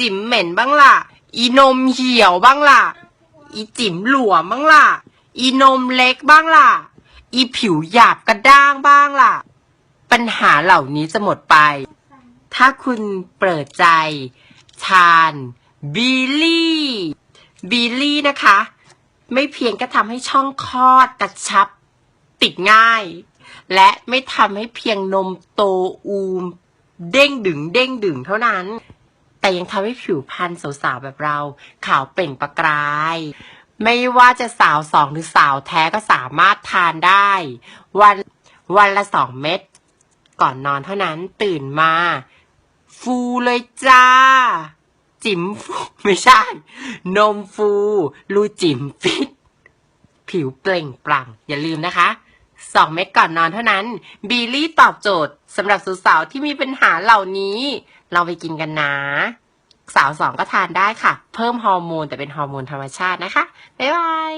จิ๋มเหม็นบ้างล่ะ อีนมเหี่ยวบ้างล่ะ อีจิ๋มหลวมบ้างล่ะ อีนมเล็กบ้างล่ะ อีผิวหยาบกระด้างบ้างล่ะ ปัญหาเหล่านี้จะหมดไป ถ้าคุณเปิดใจทานบิลลี่บิลลี่นะคะ ไม่เพียงแค่ทำให้ช่องคลอดกระชับ ติดง่าย และไม่ทำให้เพียงนมโตอูม เด้งดึงเด้งดึงเท่านั้น แต่ยังทำให้ผิวพรรณสาวๆแบบเรา ขาวเปล่งประกาย ไม่ว่าจะสาวสองหรือสาวแท้ก็สามารถทานได้ วันวันละสองเม็ดก่อนนอนเท่านั้นตื่นมา ฟูเลยจ้า จิ๋มฟูไม่ใช่ นมฟูรูจิ๋มฟิต ผิวเปล่งปลั่ง อย่าลืมนะคะสองเม็ดก่อนนอนเท่านั้น บีลี่ตอบโจทย์สำหรับสาวๆที่มีปัญหาเหล่านี้ เราไปกินกันนะสาวสองก็ทานได้ค่ะ เพิ่มฮอร์โมนแต่เป็นฮอร์โมนธรรมชาตินะคะ บ๊ายบาย